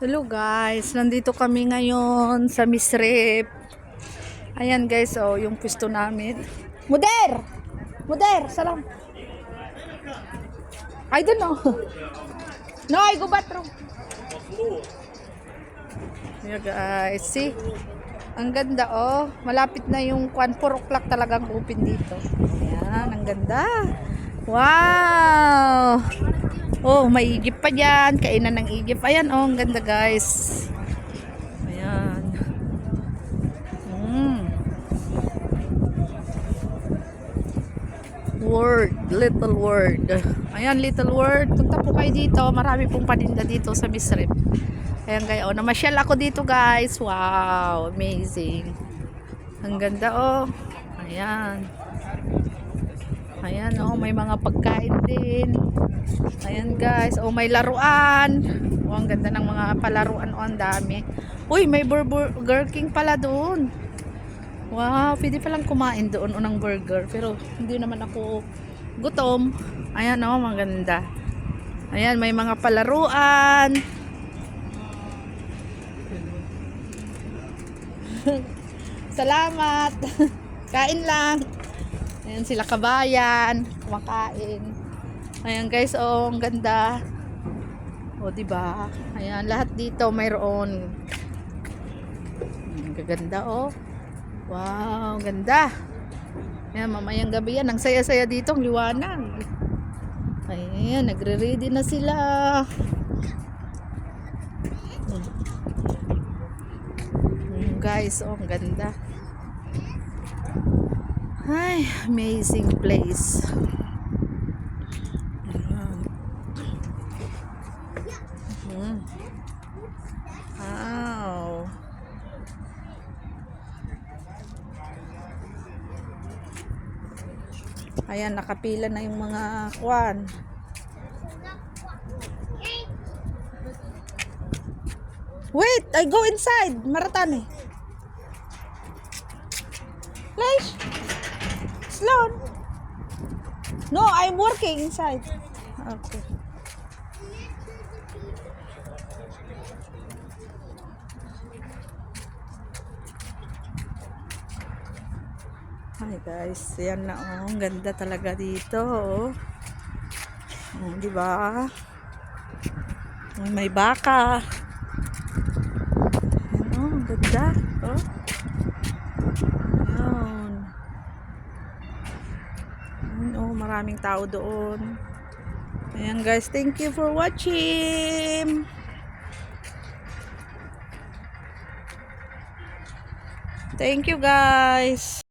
Hello guys, nandito kami ngayon sa Misrep. Ayan guys, oh, yung pwesto namin. Muder! Muder, salam. I don't know. No, I go bathroom. Yeah guys, see? Ang ganda oh. Malapit na yung kwan, 4 o'clock talagang open dito. Ayan, ang ganda. Wow! Oh, may Egypt pa dyan. Kainan ng Egypt. Ayan, oh, ang ganda guys. Ayan. Mm. Word, little word. Ayan, little word. Punta po kayo dito. Marami pong paninda dito sa Misrep. Ayan kayo. Oh, namasyal ako dito guys. Wow, amazing. Ang ganda oh. Ayan. Ayan oh, may mga pagkain din. Ayan guys, oh may laruan. Oh, ang ganda ng mga palaruan oh, ang dami. Uy, may Bur- Burger King pala doon. Wow, pwede palang kumain doon unang burger. Pero hindi naman ako gutom. Ayan oh, maganda. Ayan, may mga palaruan. Salamat. Kain lang. Ayan sila kabayan, kumakain. Ayan guys, oh, ang ganda. O, di ba? Ayan, lahat dito mayroon. Ang gaganda, oh. Wow, ganda. Ayan, mamayang gabi yan. Ang saya-saya dito, ang liwanag. Ayan, nagre-ready na sila. Ayan, guys, oh, ang ganda. Ay, amazing place. Mhm. Wow. Ayan, nakapila na yung mga kwan. Wait, I go inside. Maratani. Flash. Sloan. No, I'm working inside. Okay. Hi guys, yan na oh, ang ganda talaga dito. Oh, oh di ba? May baka. Yan, oh, ang ganda. Oh. Yan. Ayun, Oh, maraming tao doon. Ayan guys, thank you for watching. Thank you guys.